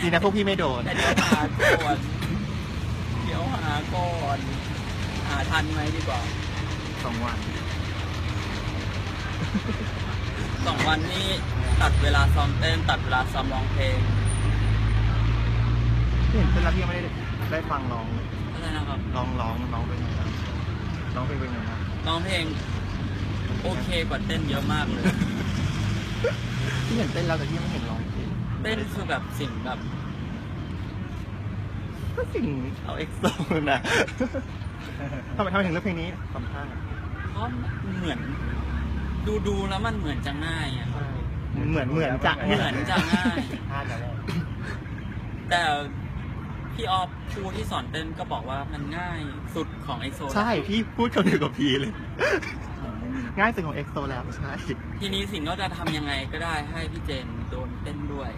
ดีนะพวกพี่ไม่โดน แต่เดี๋ยวหาก่อนเดี๋ยวหาก่อนหาทันไหมดีกว่าสองวันสองวันนี้ตัดเวลาซ้อมเต้น ตัดเวลาซ้อมร้องเพลงพี่เห็นเต้นแล้วพี่ยังไม่ได้ได้ฟังร้องอะไรนะครับร้องร้องร้องเป็นไงครับร้องเพลงเป็นไงครับร้องเพลง โอเคกว่าเต้นเยอะมากเลยพี่ เห็นเต้นแล้วแต่พี่ยังไม่เห็นร้องเพลงเต้นคือแบบสิ่งแบบก็สิ่งเอาเอ็กโซนะทำไมทำไมถึงเลือกเพลงนี้สัมภาษณ์เพราะเหมือน ดูดูแล้วมันเหมือนจะง่ายอะเหมือนเหมือนจะเหมือนจะง่ายพลาดแล้วแต่พี่ออฟครูที่สอนเต้นก็บอกว่ามันง่ายสุดของไอโซใช่ พี่พูดคำเดียวกับพีเลย ง่ายสุดของเอ็กโซแล้วใช่ ทีนี้สิ่งก็จะทำยังไงก็ได้ให้พี่เจนโดนเต้นด้วย